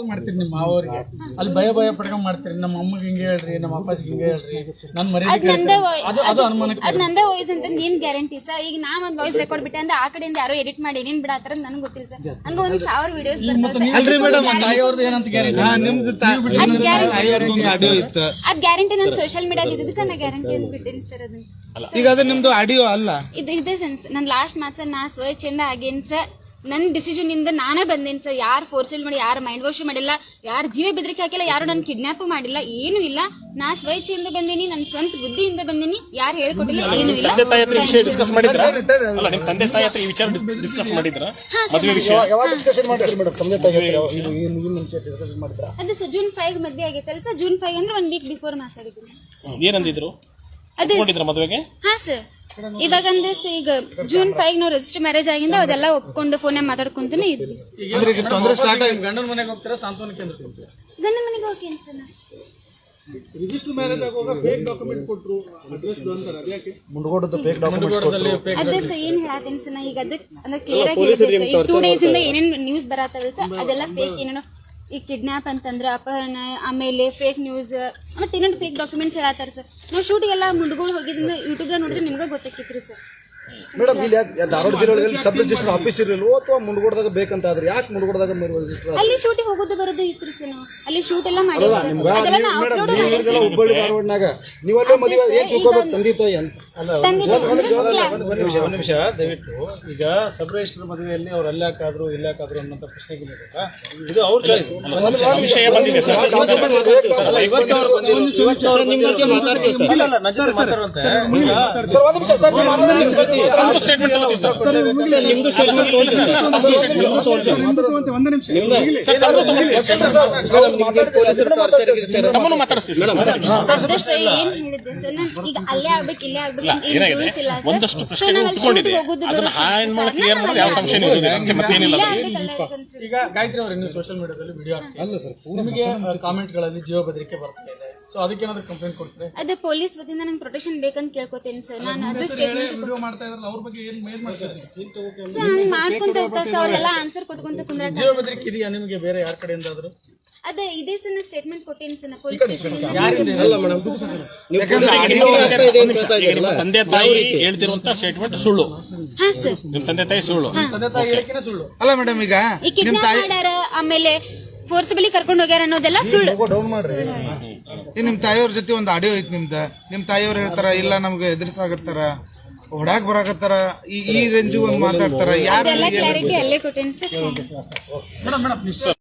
ಕಾಲ್ ಮಾಡ್ತೀರಿ ನಿಮ್ಮ ಮಾವರಿಗೆ. ಅಲ್ಲಿ ಭಯ ಭಯ ಪಡ್ಕೊಂಡ್ ಮಾಡ್ತೀರಿ. ನಮ್ಮ ಅಮ್ಮಗೆ ಹಿಂಗೆ ಹೇಳ್ರಿ ನಮ್ಮ ಅಪ್ಪಾಜಿಗೆ ಹಿಂಗೆ ಹೇಳ್ರಿ. ನನ್ ಅದ್ ನಂದೇ ಅದು ಅದು ಅನುಮಾನಕ್ಕೆ ಅದ್ ನಂದೇ ವಾಯ್ಸ್ ಅಂತ ನೀನ್ ಗ್ಯಾರಂಟಿ ಸರ್ ಈಗ ನಾ ಒಂದ್ ವಾಯ್ಸ್ ರೆಕಾರ್ಡ್ ಬಿಟ್ಟೆ ಅಂದ್ರೆ ಆ ಕಡೆಯಿಂದ ಯಾರೋ ಎಡಿಟ್ ಮಾಡಿ ಏನೇನ್ ಬಿಡತ್ತಾರ ನನ್ಗೆ ಗೊತ್ತಿಲ್ಲ ಸರ್ ಹಂಗ ಒಂದ್ ಸಾವಿರ ವಿಡಿಯೋಸ್ ಅಲ್ರಿ ಮೇಡಮ್ ತಾಯಿಯವ್ರದ್ದು ಏನಂತ ಗ್ಯಾರಂಟಿ ನನ್ ನಿಮ್ದು ತಾಯಿಯವ್ರದ್ದು ಆಡಿಯೋ ಇತ್ತು. ಅದ್ ಗ್ಯಾರಂಟಿ ನಾನು ಸೋಶಿಯಲ್ ಮೀಡಿಯಾ ಇದಕ್ಕ ನಾ ಗ್ಯಾರಂಟಿ ಅಂತ ಬಿಟ್ಟಿನಿ ಸರ್ ಅದನ್ನ. ಈಗ ಅದು ನಿಮ್ದು ಆಡಿಯೋ ಅಲ್ಲ. ಇದು ಇದೆ ಸೆನ್ಸ್ ನನ್ ಲಾಸ್ಟ್ ಮಾತ್ಸ ನಾ ಸ್ವಚ್ಛಂದ ಆಗೇನ್ ಸರ್ ನನ್ನ ಡಿಸಿಷನ್ ಇಂದ ನಾನೇ ಬಂದೇನಿ ಸರ್ ಯಾರು ಫೋರ್ಸ್ ಮಾಡಿ ಯಾರು ಮೈಂಡ್ ವಾಶ್ ಮಾಡಿಲ್ಲ ಯಾರು ಜೀವ ಬೆದರಿಕೆ ಹಾಕಿಲ್ಲ ಯಾರು ನನ್ನ ಕಿಡ್ನಾಪ್ ಮಾಡಿಲ್ಲ ಏನು ಇಲ್ಲ. ನಾ ಸ್ವಚ್ಛೆಯಿಂದ ಬಂದೀನಿ ನನ್ನ ಸ್ವಂತ ಬುದ್ಧಿಯಿಂದ ಬಂದೀನಿ ಯಾರು ಹೇಳ್ಕೊಟ್ಟಿಲ್ಲ ಏನು ಇಲ್ಲ. ತಂದೆ ತಾಯಿ ಹತ್ರ ಈ ವಿಷಯ ಡಿಸ್ಕಸ್ ಮಾಡಿದ್ರ? ಅಲ್ಲ ನಿಮ್ಮ ತಂದೆ ತಾಯಿ ಹತ್ರ ಈ ವಿಚಾರ ಡಿಸ್ಕಸ್ ಮಾಡಿದ್ರ? ಮದುವೆ ವಿಷಯ? ಅದು ಸರ್ ಜೂನ್ ಫೈವ್ ಮದ್ವೆ ಆಗೈತಲ್ಲ ಸರ್ ಜೂನ್ ಫೈವ್ ಅಂದ್ರೆ ಒನ್ ವೀಕ್ ಬಿಫೋರ್ ಮಾತಾಡಿದ್ದೀನಿ. ಏನಂದಿದ್ರು? ಅದೇ ಮದುವೆಗೆ? ಹಾ ಸರ್ ಇವಾಗ ಅಂದ್ರೆ sir ಈಗ ಜೂನ್ ಫೈವ್ ನಾವು ರಿಜಿಸ್ಟರ್ ಮ್ಯಾರೇಜ್ ಆಗಿಂದ ಅದೆಲ್ಲ ಒಪ್ಕೊಂಡು ಫೋನ್ ಮಾತಾಡ್ಕೊಂತಾನೆ ಇದ್ವಿ. sir. ಅಂದ್ರೆ ಈಗ ತೊಂದ್ರೆ ಸ್ಟಾರ್ಟ್ ಆಗಿ ಗಂಡನ ಮನೆಗೆ ಹೋಗ್ತೀರಾ ಸಾಂತ್ವನ ಕೇಂದ್ರಕ್ಕೆ ಹೋಗ್ತೀರಾ? ಗಂಡ ಮನೆಗೆ ಹೋಗಿ ಸರ್ ರಿಜಿಸ್ಟರ್ ಮ್ಯಾರೇಜ್ ಆಗುವಾಗ ಫೇಕ್ ಡಾಕ್ಯುಮೆಂಟ್ ಕೊಟ್ರು ಅಡ್ರೆಸ್ ಅಂತಾರೆ ಅದ್ಯಾಕೆ? ಮುಂಡಗೋಡದ್ದು fake ಅದೇ ಸರ್ ಏನ್ ಹೇಳತ್ತೀನಿ ಸರ್ ಈಗ ಅದಕ್ಕೆ ಅಂದ್ರೆ ಕ್ಲಿಯರ್ ಆಗಿ ಹೇಳಿದೆ ಸರ್ ಡೇಸ್ ಇಂದ ಏನೇನ್ ನ್ಯೂಸ್ ಬರತ್ತವಲ್ಲ ಸರ್ ಅದೆಲ್ಲ ಫೇಕ್ ಏನೇನೋ ಈ ಕಿಡ್ನಾಪ್ ಅಂತಂದ್ರೆ ಅಪಹರಣ ಆಮೇಲೆ ಫೇಕ್ ನ್ಯೂಸ್ ಮತ್ತೆ ಇನ್ನೊಂದು ಫೇಕ್ ಡಾಕ್ಯುಮೆಂಟ್ಸ್ ಹೇಳತ್ತಾರೆ ಸರ್ ನಾವು ಶೂಟಿಗೆಲ್ಲ ಮುಂಡ್ಗಳು ಹೋಗಿದ್ರಿಂದ ಯೂಟ್ಯೂಬ್ ನೋಡಿದ್ರೆ ನಿಮ್ಗೆ ಗೊತ್ತಾಕಿತ್ರಿ ಸರ್ ಮೇಡಮ್ ಇಲ್ಲಿ ಯಾಕೆ ಧಾರವಾಡ ಜಿಲ್ಲೆ ಸಬ್ ರಿಜಿಸ್ಟರ್ ಆಫೀಸ್ ಇರಲಿಲ್ಲ ಅಥವಾ ಮುಂಡಗೋಡದಾಗ ಬೇಕಂತ ಆದ್ರೆ ಯಾಕೆ ಮುಂಡಗೋಡದಾಗ ರಿಜಿಸ್ಟರ್ ಅಲ್ಲಿ ಶೂಟಿಗೆ ಹೋಗೋದು ಬರೋದು ಇತ್ರಿ ಸರ್ ನಾವು. ಅಲ್ಲಿ ಶೂಟ್ ಎಲ್ಲ ಸರ್ ಅದೆಲ್ಲ ನಾವು ನೀವು ಹುಬ್ಬಳ್ಳಿ ಧಾರವಾಡನಾಗ. ನೀವಲ್ಲೇ ಮದುವೆ ಏನ್ ತಿಳ್ಕೊಬೇಕು ತಂದೆ ತಾಯಿ ಅಂತ? ಒಂದು ನಿಮಿಷ ಒಂದು ನಿಮಿಷ ದಯವಿಟ್ಟು. ಈಗ ಸಬ್ ರಿಜಿಸ್ಟರ್ ಮದುವೆಯಲ್ಲಿ ಅವ್ರು ಅಲ್ಲಾಕಾದ್ರು ಇಲ್ಲಾಕಾದ್ರು ಅನ್ನೋಂಥ ಪ್ರಶ್ನೆಗೆ ಬೇಕಾ? ಇದು ಅವ್ರ ಚಾಯ್ಸ್ ಮಾತಾಡ್ತೀವಿ ಇಲ್ಲ ಇಲ್ಲ ತಮ್ಮನ್ನು ಮಾತಾಡಿಸ್ತೀವಿ ಈಗ ಅಲ್ಲೇ ಆಗ್ಬೇಕು ಇಲ್ಲೇ ಆಗ್ಬೇಕು ಏನಾಗಿದೆ? ಇಲ್ಲ ಸರ್. ಒಂದಷ್ಟು ಪ್ರಶ್ನೆಗಳು ಉಟ್ಕೊಂಡಿದೆ. ಹೋಗೋದು ಅದನ್ನ ಹ್ಯಾಂಡ್ ಮಾಡಿ ಕ್ಲಿಯರ್ ಮಾಡಿ ಯಾವ ಸಂಶಯ ಅಷ್ಟೇ ಮತ್ತೇನಿಲ್ಲ ಈಗ ಗಾಯತ್ರಿ ಅವರೇ ನೀವು ಸೋಷಿಯಲ್ ಮೀಡಿಯಾದಲ್ಲಿ ವಿಡಿಯೋ ಅಲ್ಲ ಸರ್ ನಿಮಗೆ ಕಾಮೆಂಟ್ಗಳಲ್ಲಿ ಜೀವ ಬೆದರಿಕೆ ಬರ್ತಾ ಇದೆ ಸೊ ಅದಕ್ಕೇನಾದ್ರೂ ಕಂಪ್ಲೇಂಟ್ ಕೊಡ್ತಾರೆ? ಅದೇ ಪೊಲೀಸ್ ವತಿಯಿಂದ ನಂಗೆ ಪ್ರೊಟೆಕ್ಷನ್ ಬೇಕಂತ ಕೇಳ್ಕೊತೀನಿ ಸರ್. ನಾನು ಅದು ಸ್ಟೇಟ್ಮೆಂಟ್ ವಿಡಿಯೋ ಮಾಡ್ತಾ ಇದ್ರಲ್ಲ ಅವ್ರ ಬಗ್ಗೆ ಏನು ಮೇಲ್ ಮಾಡ್ತಾರೆ ಸರ್ ಹಂಗೆ ಮಾಡ್ಕೊಂತ ಹೋಗ್ತಾ ಸರ್ ಅವರೆಲ್ಲ ಆನ್ಸರ್ ಕೊಟ್ಕೊಂತ ಕುಂದ್ರೆ ಜೀವ ಬೆದರಿಕೆ ಇದೆಯಾ ನಿಮಗೆ ಬೇರೆ ಯಾರ ಕಡೆಯಿಂದ ಆದ್ರೂ ಅದೇ ಇದೇ ಸಣ್ಣ ಸ್ಟೇಟ್ಮೆಂಟ್ ಕೊಟ್ಟೇನಿ ಸರ್ ಪೊಲೀಸ್. ನಿಮ್ಮ ತಂದೆ ತಾಯಿ ಹೇಳ್ತಿರುವಂತ ಸ್ಟೇಟ್ಮೆಂಟ್ ಸುಳ್ಳು. ಹಾ ಸರ್ ನಿಮ್ ತಂದೆ ತಾಯಿ ಸುಳ್ಳು. ತಂದೆ ತಾಯಿ ಹೇಳಿಕೆನೇ ಸುಳ್ಳು. ಅಲ್ಲ ಮೇಡಮ್ ಈಗ ಈ ಕಿಡ್ನಾಪ್ ಮಾಡ್ಯಾರ ಆಮೇಲೆ ಫೋರ್ಸಬಲಿ ಕರ್ಕೊಂಡು ಹೋಗ್ಯಾರ ಅನ್ನೋದೆಲ್ಲ ಸುಳ್ಳು. ಈ ನಿಮ್ ತಾಯಿಯವ್ರ ಜೊತೆ ಒಂದು ಆಡಿಯೋ ಐತಿ ನಿಮ್ದ. ನಿಮ್ ತಾಯಿಯವ್ರು ಹೇಳ್ತಾರ ಇಲ್ಲ ನಮ್ಗೆ ಎದುರಿಸಾಗತ್ತಾರ ಹೊಡಾಕ್ ಬರಾಕತ್ತಾರ ಈ ಈ ರೇಂಜ್ ಒಂದ್ ಮಾತಾಡ್ತಾರ ಯಾರು ಅದೆಲ್ಲ ಕ್ಲಾರಿಟಿ ಅಲ್ಲೇ ಕೊಟ್ಟೇನಿ ಸರ್